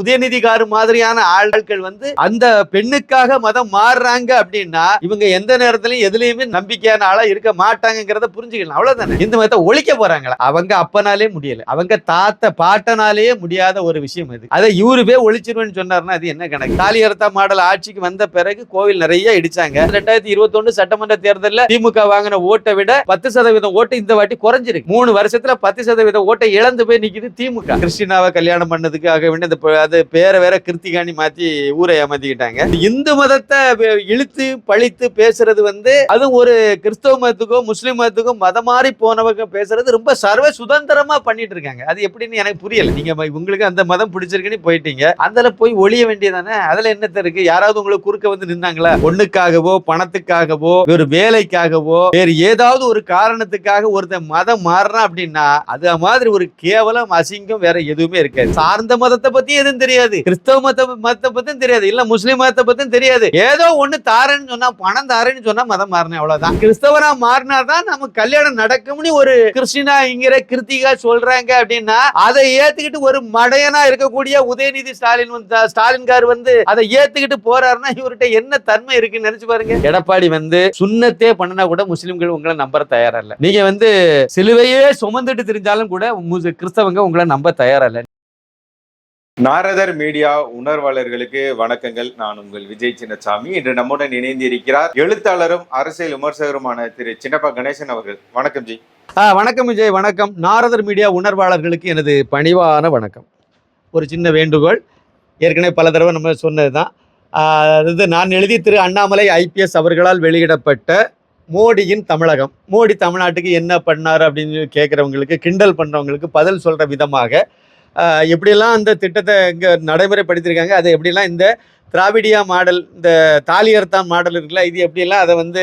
உதயநிதிகாரு மாதிரியான ஆட்கள் வந்து அந்த பெண்ணுக்காக மதம் மாறுறாங்க அப்படின்னா இவங்க எந்த நேரத்திலையும் எதுலையுமே நம்பிக்கையான ஆளா இருக்க மாட்டாங்கங்கிறத புரிஞ்சுக்கலாம். அவ்வளவுதானே? இந்த மதத்தை ஒழிக்க போறாங்களா? அவங்க அப்பனாலே முடியல. அவங்க தாத்த பாட்டனாலேயே முடியாத ஒரு விஷயம் இது. அதை இவரு போய் ஒழிச்சிருவேன்னு சொன்னாருன்னா அது என்ன கணக்கு? தாலியர்த்தா மாடல் ஆட்சிக்கு வந்த பிறகு கோவில் நிறைய இடிச்சாங்க. ரெண்டாயிரத்தி இருபத்தொன்னு சட்டமன்ற தேர்தலில் திமுக வாங்கின ஓட்டை விட பத்து சதவீதம் ஓட்டு இந்த வாட்டி குறைஞ்சிருக்கு. மூணு வருஷத்துல பத்து சதவீதம் ஓட்டை இழந்து போய் நிக்குது திமுக. கிறிஸ்டினாவை கல்யாணம் பண்ணதுக்காக வேண்டி இந்த அது பேரை வேற கிருத்திகாணி மாத்தி ஊரை ஏமாத்திக்கிட்டாங்க. இந்து மதத்தை இழுத்து பழித்து பேசுறது வந்து அதுவும் ஒரு கிறிஸ்தவ மதத்துக்கோ முஸ்லீம் மதத்துக்கோ மதம் மாறி போனவங்க பேசுறது ரொம்ப சர்வ சுதந்திரமா பண்ணிட்டு இருக்காங்க அது எப்படின்னு எனக்கு புரியல. நீங்க உங்களுக்கு அந்த மதம் பிடிச்சிருக்குன்னு போயிட்டீங்க. அதுல போய் ஒழிய வேண்டியதானே? அதுல என்னத்த இருக்கு? யாராவது உங்களுக்கு குறுக்க வந்து நின்னாங்களா? ஒண்ணுக்காகவோ பணத்துக்காகவோ ஒரு வேலைக்காகவோ வேறு ஏதாவது ஒரு காரணத்துக்காக ஒருத்தன் மதம் மாறுறான் அப்படின்னா அது மாதிரி ஒரு கேவலம் அசிங்கம் வேற எதுவுமே இருக்காது. சார்ந்த மதத்தை பத்தி எதுவும் தெரியாது. கிறிஸ்தவ மத மதத்தை பத்தியும் தெரியாது. இல்ல முஸ்லீம் மதத்தை பத்தியும் தெரியாது. ஏதோ ஒண்ணு தாரன்னு சொன்னா பணம் தாரன்னு சொன்னா மதம் மாறினேன் அவ்வளவுதான். கிறிஸ்தவனா மாறினாதான் நம்ம கல்யாணம் நடக்கும்னு ஒரு கிறிஸ்டினா இங்கிற கிருத்திகா சொல்றாங்க அப்படின்னா அதை ஏத்துக்கிட்டு ஒரு மடையனா இருக்கக்கூடிய உதயநிதி ஸ்டாலின் வந்து ஸ்டாலின் கார் வந்து அதை ஏத்துக்கிட்டு போறாருன்னா இவர்கிட்ட என்ன தன்மை இருக்குன்னு நினைச்சு பாருங்க. எடப்பாடி வந்து சுண்ணத்தே பண்ணனா கூட முஸ்லிம்கள் உங்களை நம்பற தயாரா இல்ல. நீங்க வந்து சிலுவையே சுமந்துட்டு தெரிஞ்சாலும் கூட கிறிஸ்தவங்க உங்களை நம்ப தயாரா இல்ல. நாரதர் மீடியா உணர்வாளர்களுக்கு வணக்கங்கள். நான் உங்கள் விஜய் சின்னசாமி. இன்று நம்முடன் இணைந்து இருக்கிறார் எழுத்தாளரும் அரசியல் விமர்சகருமான திரு சின்னப்பா கணேசன் அவர்கள். வணக்கம் ஜி. ஆ, வணக்கம் விஜய் வணக்கம். நாரதர் மீடியா உணர்வாளர்களுக்கு எனது பணிவான வணக்கம். ஒரு சின்ன வேண்டுகோள். ஏற்கனவே பல தடவை நம்ம சொன்னது தான் இது நான் எழுதி திரு அண்ணாமலை ஐபிஎஸ் அவர்களால் வெளியிடப்பட்ட மோடியின் தமிழகம். மோடி தமிழ்நாட்டுக்கு என்ன பண்ணார் அப்படின்னு கேட்குறவங்களுக்கு கிண்டல் பண்ணுறவங்களுக்கு பதில் சொல்கிற விதமாக எப்படியெல்லாம் அந்த திட்டத்தை இங்கே நடைமுறைப்படுத்தியிருக்காங்க அதை எப்படியெல்லாம் இந்த திராவிடியா மாடல் இந்த தாலியர்தான் மாடல் இருக்குல்ல இது எப்படியெல்லாம் அதை வந்து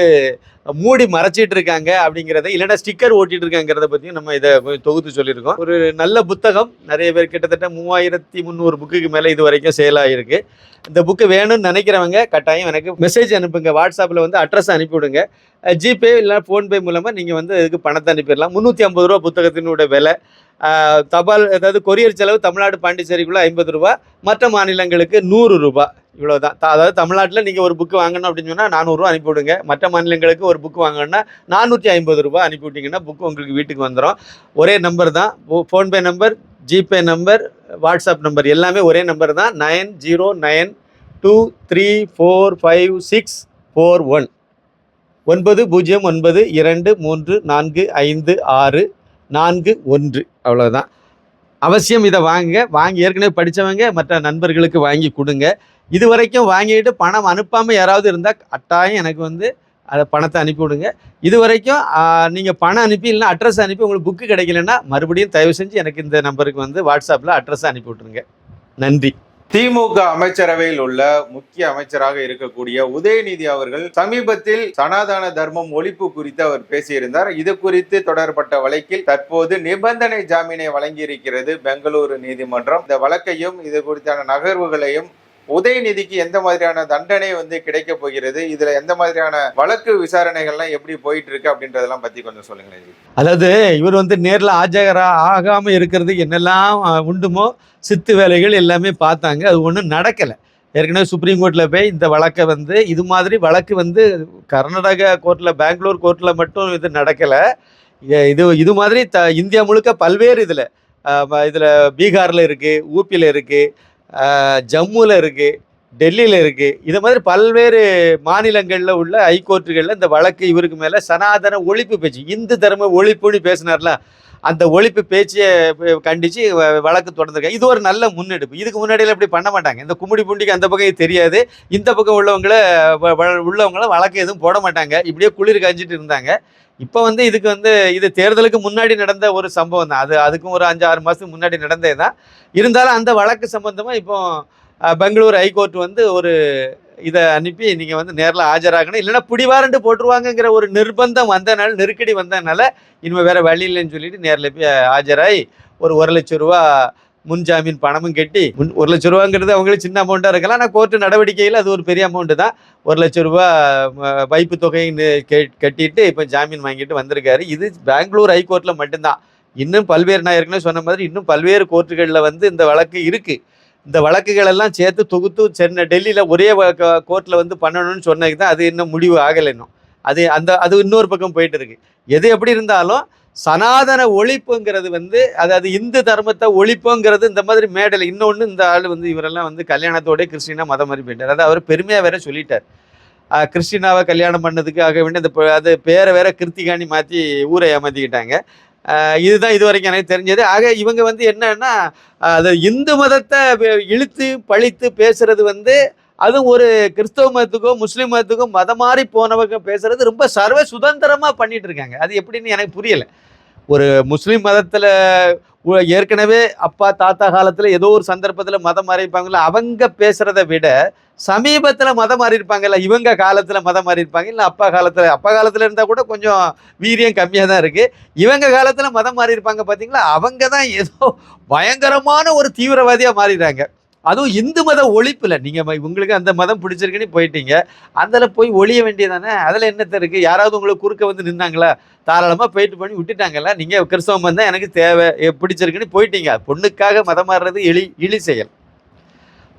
மூடி மறைச்சிட்டு இருக்காங்க அப்படிங்கிறத இல்லைன்னா ஸ்டிக்கர் ஓட்டிட்டு இருக்காங்கிறத பற்றியும் நம்ம இதை தொகுத்து சொல்லியிருக்கோம். ஒரு நல்ல புத்தகம் நிறைய பேர் கிட்டத்தட்ட மூவாயிரத்தி முந்நூறு புக்குக்கு மேலே இது வரைக்கும் சேல் ஆகிருக்கு இந்த புக்கு வேணும்னு நினைக்கிறவங்க கட்டாயம் எனக்கு மெசேஜ் அனுப்புங்க. வாட்ஸ்அப்பில் வந்து அட்ரஸ் அனுப்பிவிடுங்க ஜிபே இல்லைனா ஃபோன்பே மூலமாக நீங்கள் வந்து இதுக்கு பணத்தை அனுப்பிடலாம். முந்நூற்றி ஐம்பது ரூபா புத்தகத்தினுடைய விலை. தபால் அதாவது கொரியர் செலவு தமிழ்நாடு பாண்டிச்சேரிக்குள்ளே ஐம்பது ரூபா மற்ற மாநிலங்களுக்கு நூறு ரூபாய் இவ்வளோதான் அதாவது தமிழ்நாட்டில் நீங்கள் ஒரு புக்கு வாங்கணும் அப்படின்னு சொன்னால் நானூறுரூவா அனுப்பிவிடுங்க மற்ற மாநிலங்களுக்கு ஒரு புக்கு வாங்கணும்னா நானூற்றி ஐம்பது ரூபா அனுப்பிவிட்டிங்கன்னா புக்கு உங்களுக்கு வீட்டுக்கு வந்துடும் ஒரே நம்பர் தான். PhonePe number GPay number WhatsApp number எல்லாமே ஒரே நம்பர் தான். Nine zero nine two three four five six four one ஒன்பது பூஜ்ஜியம் ஒன்பது இரண்டு மூன்று நான்கு ஐந்து ஆறு நான்கு ஒன்று. அவ்வளோதான் அவசியம் இதை வாங்குங்க. வாங்கி ஏற்கனவே படித்தவங்க மற்ற நண்பர்களுக்கு வாங்கி கொடுங்க. இது வரைக்கும் வாங்கிட்டு பணம் அனுப்பாமல் யாராவது இருந்தால் கட்டாயம் எனக்கு வந்து அதை பணத்தை அனுப்பி விடுங்க. இது வரைக்கும் நீங்கள் பணம் அனுப்பி இல்லைன்னா அட்ரஸ் அனுப்பி உங்களுக்கு புக்கு கிடைக்கலன்னா மறுபடியும் தயவு செஞ்சு எனக்கு இந்த நம்பருக்கு வந்து வாட்ஸ்அப்பில் அட்ரஸை அனுப்பி விட்ருங்க நன்றி. திமுக அமைச்சரவையில் உள்ள முக்கிய அமைச்சராக இருக்கக்கூடிய உதயநிதி அவர்கள் சமீபத்தில் சனாதன தர்மம் ஒழிப்பு குறித்து அவர் பேசியிருந்தார். இது குறித்து தொடரப்பட்ட வழக்கில் தற்போது நிபந்தனை ஜாமீனை வழங்கியிருக்கிறது பெங்களூரு நீதிமன்றம். இந்த வழக்கையும் இது குறித்தான நகர்வுகளையும் உதயநிதிக்கு எந்த மாதிரியான தண்டனை வந்து கிடைக்க போகிறது? இதுல எந்த மாதிரியான வழக்கு விசாரணைகள்லாம் எப்படி போயிட்டு இருக்கு அப்படின்றதெல்லாம் பத்தி கொஞ்சம் சொல்லுங்களேன் அதாவது இவர் வந்து நேரில் ஆஜகரா ஆகாமல் இருக்கிறதுக்கு என்னெல்லாம் உண்டுமோ சித்து வேலைகள் எல்லாமே பார்த்தாங்க. அது ஒன்றும் நடக்கலை. ஏற்கனவே சுப்ரீம் கோர்ட்டில் போய் இந்த வழக்கை வந்து இது மாதிரி வழக்கு வந்து கர்நாடகா கோர்ட்டில் பெங்களூர் கோர்ட்டில் மட்டும் இது நடக்கலை. இது இது மாதிரி த இந்தியா முழுக்க பல்வேறு இதில் இதில் பீகாரில் இருக்குது ஊபியில் இருக்குது ஜம்முவில் இருக்குது டெல்லியில் இருக்குது இது மாதிரி பல்வேறு மாநிலங்களில் உள்ள ஹைகோர்ட்டுகளில் இந்த வழக்கு இவருக்கு மேலே சனாதன ஒழிப்பு பேச்சு இந்து தர்ம ஒழிப்புன்னு பேசினார்ல அந்த ஒழிப்பு பேச்சையை கண்டித்து வ- வழக்கு தொடர்ந்துருக்காங்க. இது ஒரு நல்ல முன்னெடுப்பு. இதுக்கு முன்னாடியெல்லாம் இப்படி பண்ண மாட்டாங்க. இந்த கும்முடி பூண்டிக்கு அந்த பக்கம் தெரியாது. இந்த பக்கம் உள்ளவங்கள வ- வ- உள்ளவங்கள வழக்கு எதுவும் போட மாட்டாங்க. இப்படியே குளிர் காஞ்சிட்டு இருந்தாங்க. இப்போ வந்து இதுக்கு வந்து இது தேர்தலுக்கு முன்னாடி நடந்த ஒரு சம்பவம் தான். அது அதுக்கும் ஒரு அஞ்சு ஆறு மாதத்துக்கு முன்னாடி நடந்தது தான். இருந்தாலும் அந்த வழக்கு சம்பந்தமாக இப்போ பெங்களூர் ஹைகோர்ட் வந்து ஒரு இதை அனுப்பி நீங்கள் வந்து நேரில் ஆஜராகணும். இல்லைன்னா பிடிவாரண்டு போட்டுருவாங்கங்கிற ஒரு நிர்பந்தம் வந்தனால நெருக்கடி வந்தனால இனிமேல் வேறு வழி இல்லைன்னு சொல்லிட்டு நேரில் போய் ஆஜராகி ஒரு ஒரு லட்ச ரூபா முன்ஜாமீன் பணமும் கட்டி முன் ஒரு லட்ச ரூபாங்கிறது அவங்களுக்கு சின்ன அமௌண்ட்டாக இருக்கலாம். ஆனால் கோர்ட்டு நடவடிக்கையில் அது ஒரு பெரிய அமௌண்ட்டு தான். ஒரு லட்ச ரூபா ம, வைப்பு தொகைன்னு கட்டிட்டு இப்போ ஜாமீன் வாங்கிட்டு வந்திருக்காரு. இது பெங்களூர் ஹைகோர்ட்டில் மட்டும்தான். இன்னும் பல்வேறு நான் ஏற்கனவே சொன்ன மாதிரி இன்னும் பல்வேறு கோர்ட்டுகளில் வந்து இந்த வழக்கு இருக்குது இந்த வழக்குகள் எல்லாம் சேர்த்து தொகுத்து சென்னை டெல்லியில் ஒரே கோர்ட்டில் வந்து பண்ணணும்னு சொன்னதுக்கு தான் அது இன்னும் முடிவு ஆகலை இன்னும். அது அந்த அது இன்னொரு பக்கம் போயிட்டு இருக்கு. எது எப்படி இருந்தாலும் சனாதன ஒழிப்புங்கிறது வந்து அதாவது இந்து தர்மத்தை ஒழிப்புங்கிறது இந்த மாதிரி மேடல் இன்னொன்று இந்த ஆள் வந்து இவரெல்லாம் வந்து கல்யாணத்தோடய கிறிஸ்டினா மதம் மாதிரி போயிட்டார். அதாவது அவர் பெருமையாக வேற சொல்லிட்டார். கிறிஸ்டினாவை கல்யாணம் பண்ணதுக்கு ஆக வேண்டிய அந்த அது பேரை வேற கிருத்திகாணி மாற்றி ஊரை ஏமாற்றிக்கிட்டாங்க இதுதான் இது வரைக்கும் எனக்கு தெரிஞ்சது. ஆக இவங்க வந்து என்னன்னா அது இந்து மதத்தை இழுத்து பழித்து பேசுறது வந்து அதுவும் ஒரு கிறிஸ்தவ மதத்துக்கோ முஸ்லீம் மதத்துக்கோ மதம் மாறி போனவங்க பேசுறது ரொம்ப சர்வ சுதந்திரமாக பண்ணிட்டு இருக்காங்க. அது எப்படின்னு எனக்கு புரியல. ஒரு முஸ்லீம் மதத்தில் ஏற்கனவே அப்பா தாத்தா காலத்தில் ஏதோ ஒரு சந்தர்ப்பத்தில் மதம் மாறி அவங்க பேசுறத விட சமீபத்தில் மதம் மாறியிருப்பாங்கல்ல இவங்க காலத்தில் மதம் மாறியிருப்பாங்க. இல்லை அப்பா காலத்தில் அப்பா காலத்தில் இருந்தால் கூட கொஞ்சம் வீரியம் கம்மியாக தான் இருக்குது இவங்க காலத்தில் மதம் மாறியிருப்பாங்க பார்த்தீங்களா அவங்க தான் ஏதோ பயங்கரமான ஒரு தீவிரவாதியாக மாறிடுறாங்க. அதுவும் இந்து மத ஒழிப்பில். நீங்கள் ம- உங்களுக்கு அந்த மதம் பிடிச்சிருக்குன்னு போயிட்டீங்க. அதில் போய் ஒழிய வேண்டியதானே? அதில் என்னத்த இருக்குது யாராவது உங்களை குறுக்க வந்து நின்னாங்களா? தாராளமாக போயிட்டு பண்ணி விட்டுட்டாங்கல்ல. நீங்கள் கிறிஸ்தவ மதம் தான் எனக்கு தேவை பிடிச்சிருக்குன்னு போயிட்டீங்க. பொண்ணுக்காக மதம் மாறுறது எளி இழி செயல்.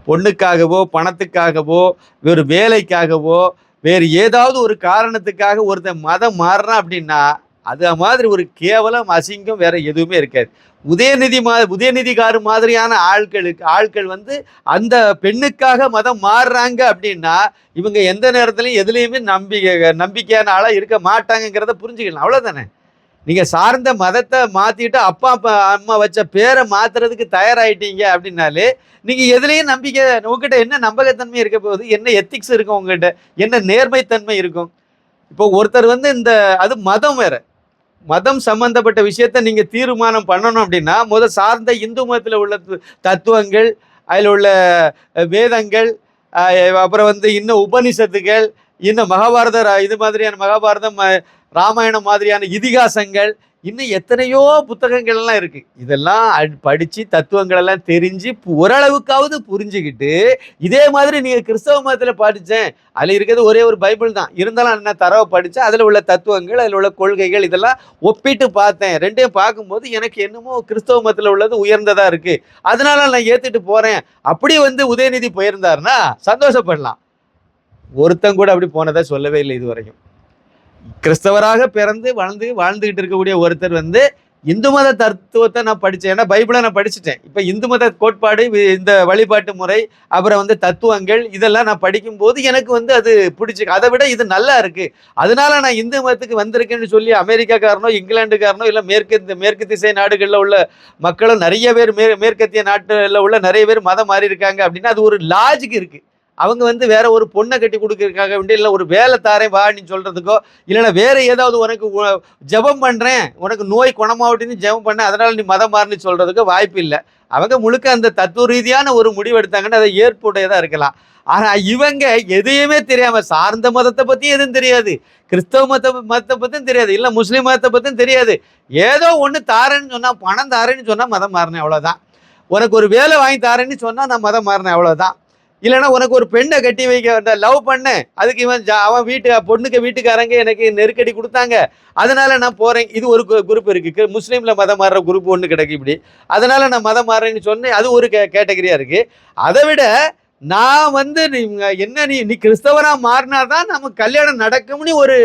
பொண்ணுக்காகவோ பணத்துக்காகவோ வேறு வேலைக்காகவோ வேறு ஏதாவது ஒரு காரணத்துக்காக ஒருத்தன் மதம் மாறுறான் அப்படின்னா அது மாதிரி ஒரு கேவலம் அசிங்கம் வேற எதுவுமே இருக்காது. உதயநிதி மா உதயநிதிகாரு மாதிரியான ஆட்களுக்கு ஆட்கள் வந்து அந்த பெண்ணுக்காக மதம் மாறுறாங்க அப்படின்னா இவங்க எந்த நேரத்துலையும் எதுலேயுமே நம்பிக்கை நம்பிக்கையான ஆளாக இருக்க மாட்டாங்கங்கிறத புரிஞ்சுக்கலாம். அவ்வளோதானே நீங்கள் சார்ந்த மதத்தை மாற்றிட்டு அப்பா அப்பா அம்மா வச்ச பேரை மாற்றுறதுக்கு தயாராகிட்டீங்க அப்படின்னாலே நீங்கள் எதுலேயும் நம்பிக்கை உங்ககிட்ட என்ன நம்பகத்தன்மை இருக்க போகுது? என்ன எத்திக்ஸ் இருக்கும் உங்ககிட்ட? என்ன நேர்மைத்தன்மை இருக்கும்? இப்போ ஒருத்தர் வந்து இந்த அது மதம் வேறு. மதம் சம்பந்தப்பட்ட விஷயத்த நீங்க தீர்மானம் பண்ணணும் அப்படின்னா முத சார்ந்த இந்து மதத்தில் உள்ள தத்துவங்கள் அதில் உள்ள வேதங்கள் அப்புறம் வந்து இன்னும் உபனிஷத்துகள் இன்னும் மகாபாரத இது மாதிரியான மகாபாரதம் ராமாயணம் மாதிரியான இதிகாசங்கள் இன்னும் எத்தனையோ புத்தகங்கள் எல்லாம் இருக்கு. இதெல்லாம் அட்- படிச்சு தத்துவங்கள் எல்லாம் தெரிஞ்சு ஓரளவுக்காவது புரிஞ்சுக்கிட்டு இதே மாதிரி நீங்க கிறிஸ்தவ மதத்துல படிச்சேன் அதுல இருக்கிறது ஒரே ஒரு பைபிள் தான். இருந்தாலும் என்ன தரவை படிச்சேன் அதுல உள்ள தத்துவங்கள் அதுல உள்ள கொள்கைகள் இதெல்லாம் ஒப்பிட்டு பார்த்தேன். ரெண்டையும் பார்க்கும்போது எனக்கு என்னமோ கிறிஸ்தவ மதத்துல உள்ளது உயர்ந்ததா இருக்கு. அதனால நான் ஏத்துட்டு போறேன். அப்படி வந்து உதயநிதி போயிருந்தாருன்னா சந்தோஷப்படலாம். ஒருத்தங்கூட அப்படி போனதை சொல்லவே இல்லை இது வரைக்கும் கிறிஸ்தவராக பிறந்து வாழ்ந்து வாழ்ந்துகிட்டு இருக்கக்கூடிய ஒருத்தர் வந்து இந்து மத தத்துவத்தை நான் படித்தேன் ஏன்னா பைபிளை நான் படிச்சுட்டேன். இப்போ இந்து மத கோட்பாடு இந்த வழிபாட்டு முறை அப்புறம் வந்து தத்துவங்கள் இதெல்லாம் நான் படிக்கும்போது எனக்கு வந்து அது பிடிச்சி அதை விட இது நல்லா இருக்குது அதனால நான் இந்து மதத்துக்கு வந்திருக்கேன்னு சொல்லி அமெரிக்காக்காரனோ இங்கிலாந்துக்காரனோ இல்லை மேற்கு இந்த மேற்கு திசை நாடுகளில் உள்ள மக்களும் நிறைய பேர் மே மேற்கத்திய நாட்டில் உள்ள நிறைய பேர் மதம் மாறி இருக்காங்க அப்படின்னா அது ஒரு லாஜிக் இருக்குது அவங்க வந்து வேற ஒரு பொண்ணை கட்டி கொடுக்கறதுக்காக வேண்டி இல்லை ஒரு வேலை தாரேன் வா நீ சொல்றதுக்கோ இல்லைன்னா வேற ஏதாவது உனக்கு ஜபம் ஜெபம் பண்றேன் உனக்கு நோய் குணமாவட்டின்னு ஜெபம் பண்ண அதனால நீ மதம் மாறுன்னு சொல்றதுக்கு வாய்ப்பு இல்லை. அவங்க முழுக்க அந்த தத்துவ ரீதியான ஒரு முடிவு எடுத்தாங்கன்னா அதை ஏற்புடையதா இருக்கலாம். ஆனால் இவங்க எதையுமே தெரியாமல் சார்ந்த மதத்தை பற்றியும் எதுவும் தெரியாது. கிறிஸ்தவ மத மதத்தை பற்றியும் தெரியாது. இல்லை முஸ்லீம் மதத்தை பற்றியும் தெரியாது. ஏதோ ஒன்று தாரேன்னு சொன்னால் பணம் தாரேன்னு சொன்னால் மதம் மாறினேன் அவ்வளோதான் உனக்கு ஒரு வேலை வாங்கி தாரேன்னு சொன்னால் நான் மதம் மாறினேன் அவ்வளோதான் இல்லைன்னா உனக்கு ஒரு பெண்ணை கட்டி வைக்க லவ் பண்ணேன் அதுக்கு இவன் ஜா- அவன் வீட்டு பொண்ணுக்கு வீட்டுக்காரங்க எனக்கு நெருக்கடி கொடுத்தாங்க. அதனால நான் போறேன். இது ஒரு குரூப் இருக்கு. முஸ்லீமில் முஸ்லீம்ல மதம் மாறுற குரூப் ஒன்று கிடைக்கும் இப்படி. அதனால நான் மதம் மாறுறேன்னு சொன்னேன். அது ஒரு கேட்டகரியா இருக்கு. அதை விட நான் வந்து நீங்க என்ன நீ நீ மாறினார் தான் நமக்கு கல்யாணம் நடக்கும்னு ஒரு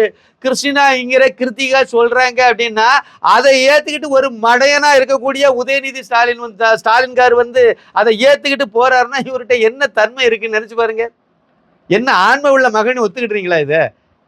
கிறிஸ்டினா இங்கிற கிருத்திகா சொல்றாங்க அப்படின்னா அதை ஏத்துக்கிட்டு ஒரு மடையனா இருக்கக்கூடிய உதயநிதி ஸ்டாலின் வந்து ஸ்டாலின்கார் வந்து அதை ஏத்துக்கிட்டு போறாருன்னா இவர்கிட்ட என்ன தன்மை இருக்குன்னு நினைச்சு பாருங்க. என்ன ஆண்மை உள்ள மகன் ஒத்துக்கிட்டுறீங்களா இதை?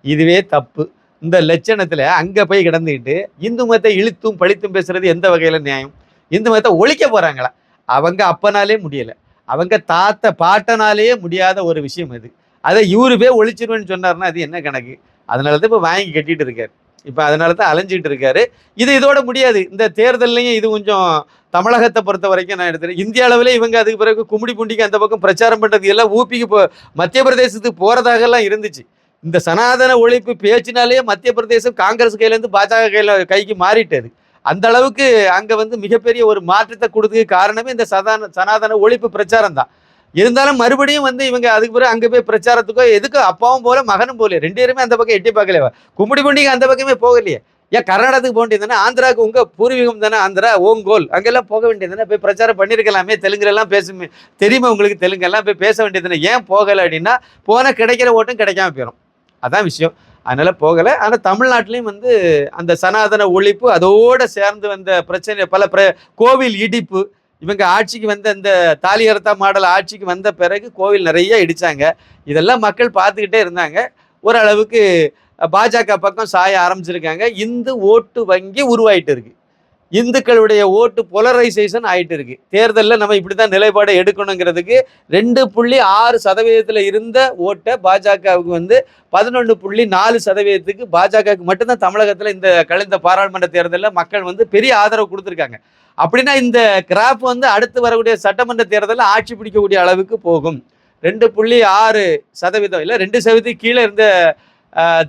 இதுவே தப்பு. இந்த லட்சணத்துல அங்க போய் கிடந்துக்கிட்டு இந்து மதத்தை இழுத்தும் பழித்தும் பேசுறது எந்த வகையில நியாயம்? இந்து மதத்தை ஒழிக்க போறாங்களா? அவங்க அப்பனாலே முடியலை. அவங்க தாத்த பாட்டனாலேயே முடியாத ஒரு விஷயம் அது அதை இவரு போய் ஒழிச்சிருவேன்னு சொன்னார்னா அது என்ன கணக்கு? அதனால தான் இப்போ வாங்கி கட்டிட்டு இருக்காரு. இப்போ அதனால தான் அலைஞ்சிட்டு இருக்காரு. இது இதோட முடியாது. இந்த தேர்தல்லையும் இது கொஞ்சம் தமிழகத்தை பொறுத்த வரைக்கும் நான் எடுத்துகிறேன் இந்திய அளவில் இவங்க அதுக்கு பிறகு கும்மிடி பூண்டிக்கு அந்த பக்கம் பிரச்சாரம் பண்ணுறது எல்லாம் ஊப்பிக்கு போ மத்திய பிரதேசத்துக்கு போகிறதாகலாம் இருந்துச்சு. இந்த சனாதன ஒழிப்பு பேச்சினாலேயே மத்திய பிரதேசம் காங்கிரஸ் கையிலேருந்து பாஜக கையில் கைக்கு மாறிட்டது. அந்த அளவுக்கு அங்கே வந்து மிகப்பெரிய ஒரு மாற்றத்தை கொடுத்ததுக்கு காரணமே இந்த சதான சனாதன ஒழிப்பு பிரச்சாரம் தான் இருந்தாலும் மறுபடியும் வந்து இவங்க அதுக்கு பிறகு அங்கே போய் பிரச்சாரத்துக்கோ எதுக்கு அப்பாவும் போல மகனும் போல ரெண்டு பேருமே அந்த பக்கம் எட்டி பார்க்கலையே. கும்மிடி பண்டிகை அந்த பக்கமே போகலையே. ஏன் கர்நாடகத்துக்கு போக வேண்டியது தானே? ஆந்திராவுக்கு உங்கள் பூர்வீகம் தானே? ஆந்திரா ஓங்கோல் அங்கெல்லாம் போக வேண்டியது தானே? போய் பிரச்சாரம் பண்ணியிருக்கலாமே தெலுங்குலாம் பேசுமே. தெரியுமா உங்களுக்கு தெலுங்கெல்லாம்? போய் பேச வேண்டியது தானே? ஏன் போகலை அப்படின்னா போனால் கிடைக்கிற ஓட்டும் கிடைக்காம போயிடும் அதான் விஷயம். அதனால் போகலை. ஆனால் தமிழ்நாட்டிலையும் வந்து அந்த சனாதன ஒழிப்பு அதோடு சேர்ந்து வந்த பிரச்சனை பல பிர கோவில் இடிப்பு இவங்க ஆட்சிக்கு வந்த இந்த தாலியர்த்தா மாடல் ஆட்சிக்கு வந்த பிறகு கோவில் நிறைய இடித்தாங்க இதெல்லாம் மக்கள் பார்த்துக்கிட்டே இருந்தாங்க. ஓரளவுக்கு பாஜக பக்கம் சாய ஆரம்பிச்சிருக்காங்க. இந்து ஓட்டு வங்கி உருவாயிட்டு இருக்குது இந்துக்களுடைய ஓட்டு பொலரைசேஷன் ஆயிட்டு இருக்கு. தேர்தலில் நம்ம இப்படி தான் நிலைப்பாடை எடுக்கணுங்கிறதுக்கு ரெண்டு புள்ளி ஆறு சதவீதத்தில் இருந்த ஓட்டை பாஜகவுக்கு வந்து பதினொன்று புள்ளி நாலு சதவீதத்துக்கு பாஜகவுக்கு மட்டும்தான் தமிழகத்தில் இந்த கலைந்த பாராளுமன்ற தேர்தலில் மக்கள் வந்து பெரிய ஆதரவு கொடுத்துருக்காங்க. அப்படின்னா இந்த கிராப் வந்து அடுத்து வரக்கூடிய சட்டமன்ற தேர்தலில் ஆட்சி பிடிக்கக்கூடிய அளவுக்கு போகும். ரெண்டு புள்ளி ஆறு சதவீதம் இல்லை ரெண்டு சதவீதத்துக்கு கீழே இருந்த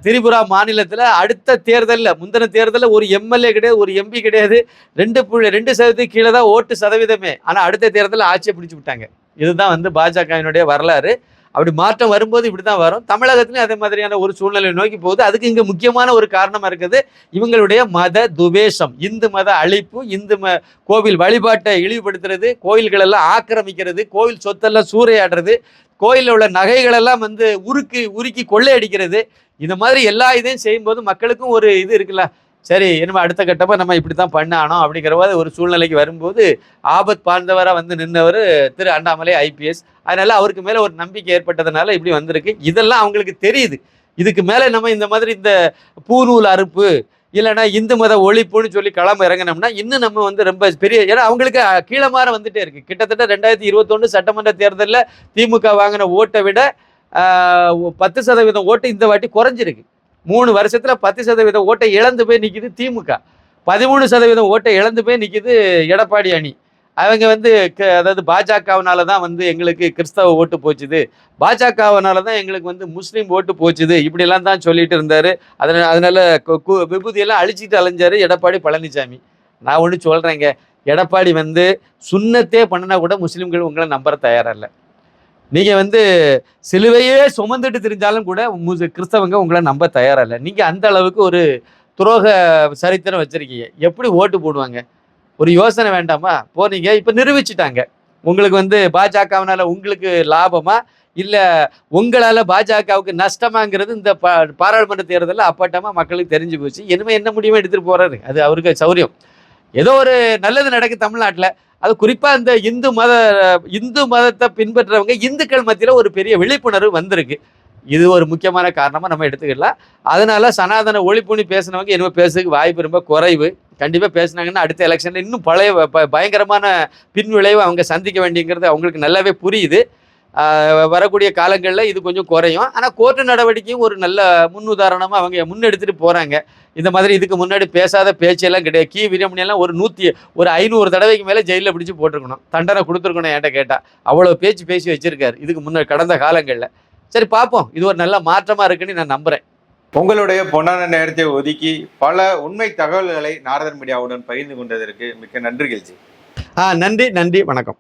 திரிபுரா மாநிலத்தில் அடுத்த தேர்தலில் முந்தின தேர்தலில் ஒரு எம்எல்ஏ கிடையாது ஒரு எம்பி கிடையாது. ரெண்டு புள்ளி ரெண்டு சதவீதத்துக்கு கீழே தான் ஓட்டு சதவீதமே. ஆனால் அடுத்த தேர்தலில் ஆட்சியை பிடிச்சி விட்டாங்க. இதுதான் வந்து பாஜகவினுடைய வரலாறு. அப்படி மாற்றம் வரும்போது இப்படி தான் வரும். தமிழகத்துலையும் அதே மாதிரியான ஒரு சூழ்நிலை நோக்கி போகுது. அதுக்கு இங்கே முக்கியமான ஒரு காரணமாக இருக்குது இவங்களுடைய மத துவேஷம். இந்து மத அழிப்பு இந்து ம கோவில் வழிபாட்டை இழிவுபடுத்துறது கோயில்களெல்லாம் ஆக்கிரமிக்கிறது கோவில் சொத்தெல்லாம் சூறையாடுறது கோயிலில் உள்ள நகைகளெல்லாம் வந்து உருக்கி உருக்கி கொள்ளையடிக்கிறது. இந்த மாதிரி எல்லா இதையும் செய்யும்போது மக்களுக்கும் ஒரு இது இருக்குல்ல. சரி இனிமே அடுத்த கட்டமாக நம்ம இப்படி தான் பண்ணானோம் அப்படிங்கிற மாதிரி ஒரு சூழ்நிலைக்கு வரும்போது ஆபத் பாழ்ந்தவராக வந்து நின்றவர் திரு அண்ணாமலை ஐபிஎஸ் அதனால் அவருக்கு மேலே ஒரு நம்பிக்கை ஏற்பட்டதுனால இப்படி வந்திருக்கு. இதெல்லாம் அவங்களுக்கு தெரியுது. இதுக்கு மேலே நம்ம இந்த மாதிரி இந்த பூநூல் அறுப்பு இல்லைன்னா இந்து மத ஒழிப்புன்னு சொல்லி களம் இறங்கினோம்னா இன்னும் நம்ம வந்து ரொம்ப பெரிய ஏன்னா அவங்களுக்கு கீழமாற வந்துட்டே இருக்குது கிட்டத்தட்ட ரெண்டாயிரத்தி இருபத்தொன்று சட்டமன்ற தேர்தலில் திமுக வாங்கின ஓட்டை விட பத்து சதவீதம் ஓட்டு இந்த வாட்டி குறைஞ்சிருக்கு. மூணு வருஷத்தில் பத்து சதவீதம் ஓட்டை இழந்து போய் நிற்கிது திமுக. பதிமூணு சதவீதம் ஓட்டை இழந்து போய் நிற்கிது எடப்பாடி அணி. அவங்க வந்து க- அதாவது பாஜகவினால தான் வந்து எங்களுக்கு கிறிஸ்தவ ஓட்டு போச்சுது. பாஜகவினால தான் எங்களுக்கு வந்து முஸ்லீம் ஓட்டு போச்சுது. இப்படிலாம் தான் சொல்லிட்டு இருந்தார். அதனால் அதனால் விபூதியெல்லாம் அழிச்சிட்டு அலைஞ்சார் எடப்பாடி பழனிசாமி நான் ஒன்று சொல்கிறேங்க எடப்பாடி வந்து சுண்ணத்தே பண்ணினா கூட முஸ்லீம்கள் உங்களை நம்புற தயாராக இல்லை. நீங்க வந்து சிலுவையே சுமந்துட்டு தெரிஞ்சாலும் கூட கிறிஸ்தவங்க உங்களை நம்ப தயாரா இல்லை நீங்க அந்த அளவுக்கு ஒரு துரோக சரித்திரம் வச்சிருக்கீங்க. எப்படி ஓட்டு போடுவாங்க? ஒரு யோசனை வேண்டாமா? போனீங்க இப்ப நிரூபிச்சிட்டாங்க. உங்களுக்கு வந்து பாஜகவினால உங்களுக்கு லாபமா? இல்ல உங்களால பாஜகவுக்கு நஷ்டமாங்கிறது இந்த பா- பாராளுமன்ற தேர்தலில் அப்பட்டமா மக்களுக்கு தெரிஞ்சு போச்சு. இனிமே என்ன முடியுமோ எடுத்துட்டு போறாரு. அது அவருக்கு சௌரியம். ஏதோ ஒரு நல்லது நடக்கு தமிழ்நாட்டில். அது குறிப்பாக இந்த இந்து மத இந்து மதத்தை பின்பற்றுறவங்க இந்துக்கள் மத்தியில் ஒரு பெரிய விழிப்புணர்வு வந்திருக்கு. இது ஒரு முக்கியமான காரணமாக நம்ம எடுத்துக்கலாம் அதனால சனாதன ஒழிப்புணி பேசினவங்க இனிமேல் பேசுறதுக்கு வாய்ப்பு ரொம்ப குறைவு. கண்டிப்பாக பேசினாங்கன்னா அடுத்த எலெக்ஷனில் இன்னும் பழைய ப- பயங்கரமான பின்விளைவு அவங்க சந்திக்க வேண்டியங்கிறது அவங்களுக்கு நல்லாவே புரியுது. வரக்கூடிய காலங்களில் இது கொஞ்சம் குறையும். ஆனால் கோர்ட்டு நடவடிக்கையும் ஒரு நல்ல முன்னுதாரணமாக அவங்க முன்னெடுத்துட்டு போகிறாங்க இந்த மாதிரி இதுக்கு முன்னாடி பேசாத பேச்செல்லாம் கிடையாது. கீ வீரமணியெல்லாம் ஒரு நூற்றி ஒரு ஐநூறு தடவைக்கு மேலே ஜெயிலில் பிடிச்சி போட்டிருக்கணும். தண்டனை கொடுத்துருக்கணும் என்கிட்ட கேட்டால் அவ்வளோ பேச்சு பேசி வச்சிருக்காரு. இதுக்கு முன்னாடி கடந்த காலங்களில். சரி பார்ப்போம். இது ஒரு நல்ல மாற்றமாக இருக்குன்னு நான் நம்புகிறேன் உங்களுடைய பொன்னான நேரத்தை ஒதுக்கி பல உண்மை தகவல்களை நாரதன் மீடியாவுடன் பகிர்ந்து கொண்டதற்கு மிக்க நன்றி கெல்ஜி ஆ நன்றி நன்றி. வணக்கம்.